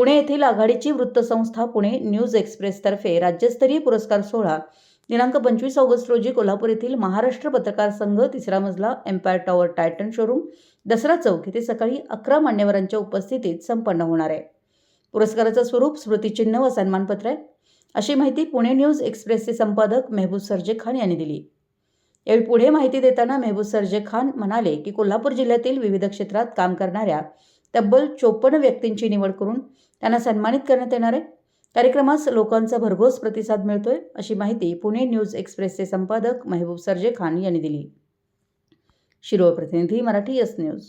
पुणे येथील आघाडीची वृत्तसंस्था पुणे न्यूज एक्सप्रेसतर्फे राज्यस्तरीय पुरस्कार सोहळा दिनांक पंचवीस ऑगस्ट रोजी कोल्हापूर येथील महाराष्ट्र पत्रकार संघ तिसरा मजला empire tower Titan showroom Dasara Chowk येथे सकाळी अकरा मान्यवरांच्या उपस्थितीत संपन्न होणार आहे. पुरस्काराचं स्वरूप स्मृतिचिन्ह व सन्मानपत्र आहे. अशी माहिती पुणे न्यूज एक्सप्रेसचे संपादक मेहबूब सरजे खान यांनी दिली. यावेळी पुढे माहिती देताना मेहबूब सरजे खान म्हणाले की कोल्हापूर जिल्ह्यातील विविध क्षेत्रात काम करणाऱ्या तब्बल चोपन्न व्यक्तींची निवड करून त्यांना सन्मानित करण्यात येणार आहे. कार्यक्रमास लोकांचा भरघोस प्रतिसाद मिळतोय अशी माहिती पुणे न्यूज एक्सप्रेसचे संपादक महबूब सरजे खान यांनी दिली. शिरोळ प्रतिनिधी मराठी यस न्यूज.